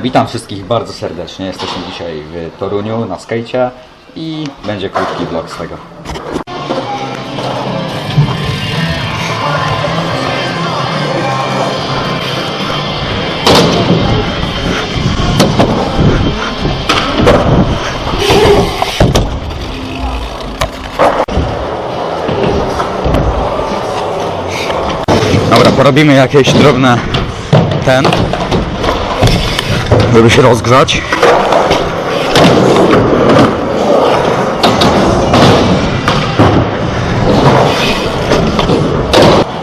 Witam wszystkich bardzo serdecznie. Jesteśmy dzisiaj w Toruniu na skejcie i będzie krótki vlog z tego. Dobra, porobimy jakieś drobne ten, żeby się rozgrzać.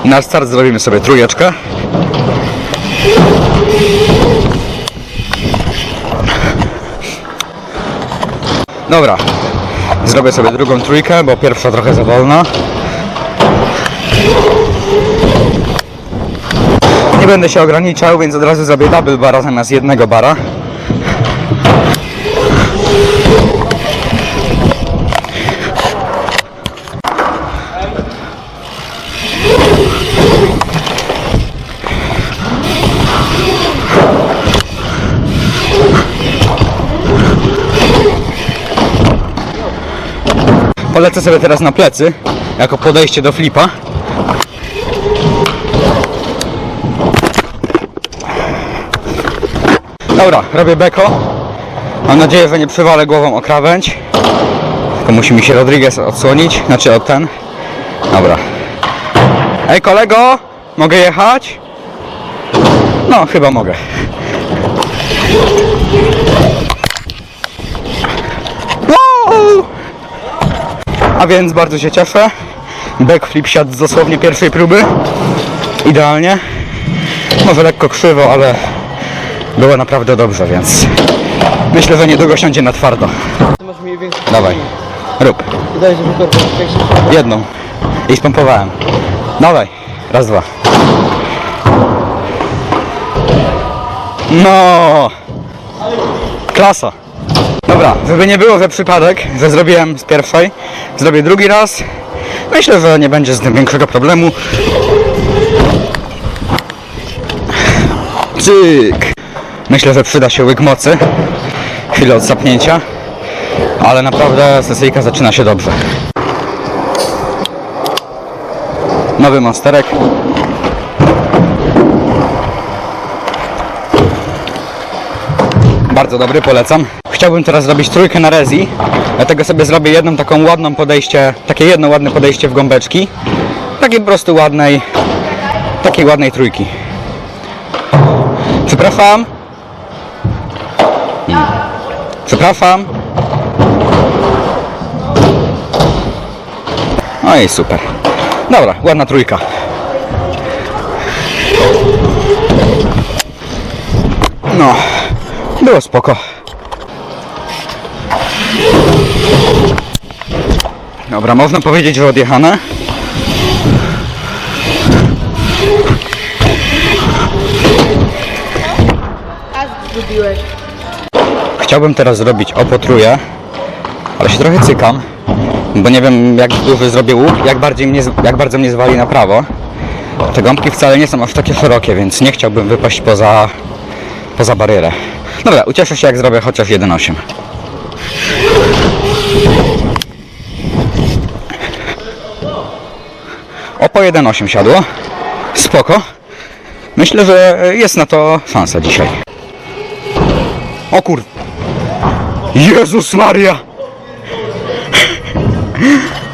Na start zrobimy sobie trójeczkę. Dobra, zrobię sobie drugą trójkę, bo pierwsza trochę za wolna. Będę się ograniczał, więc od razu zrobię double bara zamiast jednego bara. Polecę sobie teraz na plecy, jako podejście do flipa. Dobra, robię beko. Mam nadzieję, że nie przywalę głową o krawędź. Tylko musi mi się Rodriguez odsłonić, znaczy od ten. Dobra. Ej kolego, mogę jechać? No, chyba mogę. Wow! A więc bardzo się cieszę. Backflip siadł z dosłownie pierwszej próby. Idealnie. Może lekko krzywo, ale było naprawdę dobrze, więc myślę, że niedługo siądzie na twardo. Ty masz mniej więcej. Dawaj, rób. Wydaje się, że to większy. Jedną. I spompowałem. Dawaj. Raz, dwa. No. Klasa. Dobra, żeby nie było we przypadek, że zrobiłem z pierwszej, zrobię drugi raz. Myślę, że nie będzie z tym większego problemu. Cyk. Myślę, że przyda się łyk mocy. Chwilę odsapnięcia. Ale naprawdę sesyjka zaczyna się dobrze. Nowy monsterek. Bardzo dobry, polecam. Chciałbym teraz zrobić trójkę na rezi, dlatego sobie zrobię jedną taką ładną podejście, takie jedno ładne podejście w gąbeczki. Takiej po prostu ładnej, takiej ładnej trójki. Przepraszam. Przepraszam. No i super. Dobra, ładna trójka. No, było spoko. Dobra, można powiedzieć, że odjechane. Chciałbym teraz zrobić opotruję, ale się trochę cykam, bo nie wiem jak duży zrobię łuk, jak, bardziej mnie, jak bardzo mnie zwali na prawo. Te gąbki wcale nie są aż takie szerokie, więc nie chciałbym wypaść poza, poza barierę. Dobra, ucieszę się jak zrobię chociaż 1.8. O po 1.8 siadło. Spoko. Myślę, że jest na to szansa dzisiaj. O kur... Jezus Maria!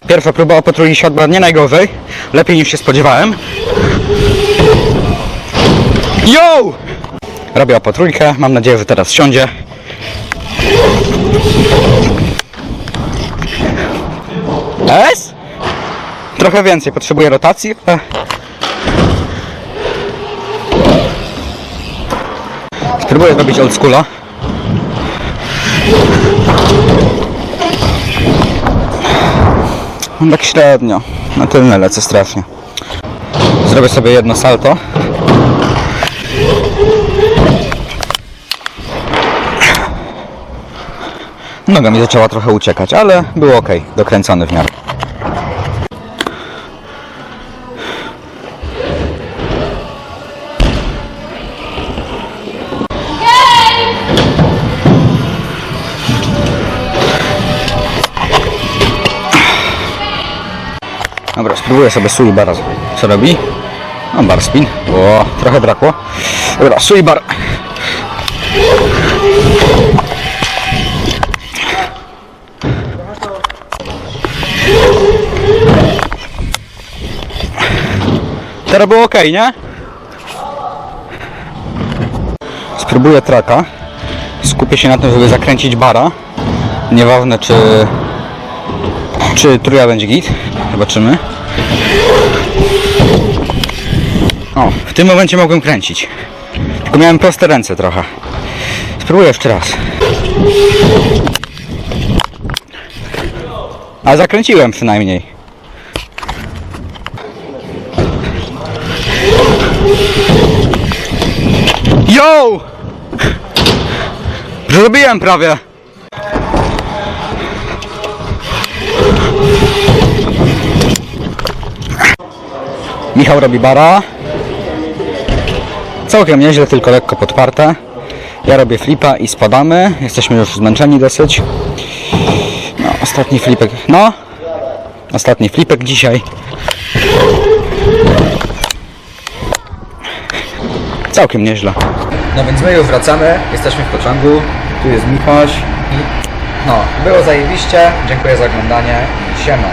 Pierwsza próba opatruj siadła nie najgorzej. Lepiej niż się spodziewałem. Yo! Robię opatrójkę. Mam nadzieję, że teraz siądzie. S? Trochę więcej. Potrzebuję rotacji. Spróbuję zrobić old schoola. Mam tak średnio. Na tylne lecę strasznie. Zrobię sobie jedno salto. Noga mi zaczęła trochę uciekać, ale było ok, dokręcony w miarę. Spróbuję sobie sui bara. Co robi? No bar spin. O, trochę brakło. Dobra, sui bar. Teraz było ok, nie? Spróbuję traka. Skupię się na tym, żeby zakręcić bara. Nieważne czy czy truja będzie git. Zobaczymy. O, w tym momencie mogłem kręcić. Tylko miałem proste ręce trochę. Spróbuję jeszcze raz. A zakręciłem przynajmniej. Yo! Zrobiłem prawie. Michał robi bara. Całkiem nieźle, tylko lekko podparte. Ja robię flipa i spadamy. Jesteśmy już zmęczeni dosyć. No, ostatni flipek. No, ostatni flipek dzisiaj. Całkiem nieźle. No więc my już wracamy, jesteśmy w pociągu. Tu jest Michoś. No, było zajebiście. Dziękuję za oglądanie. Siema.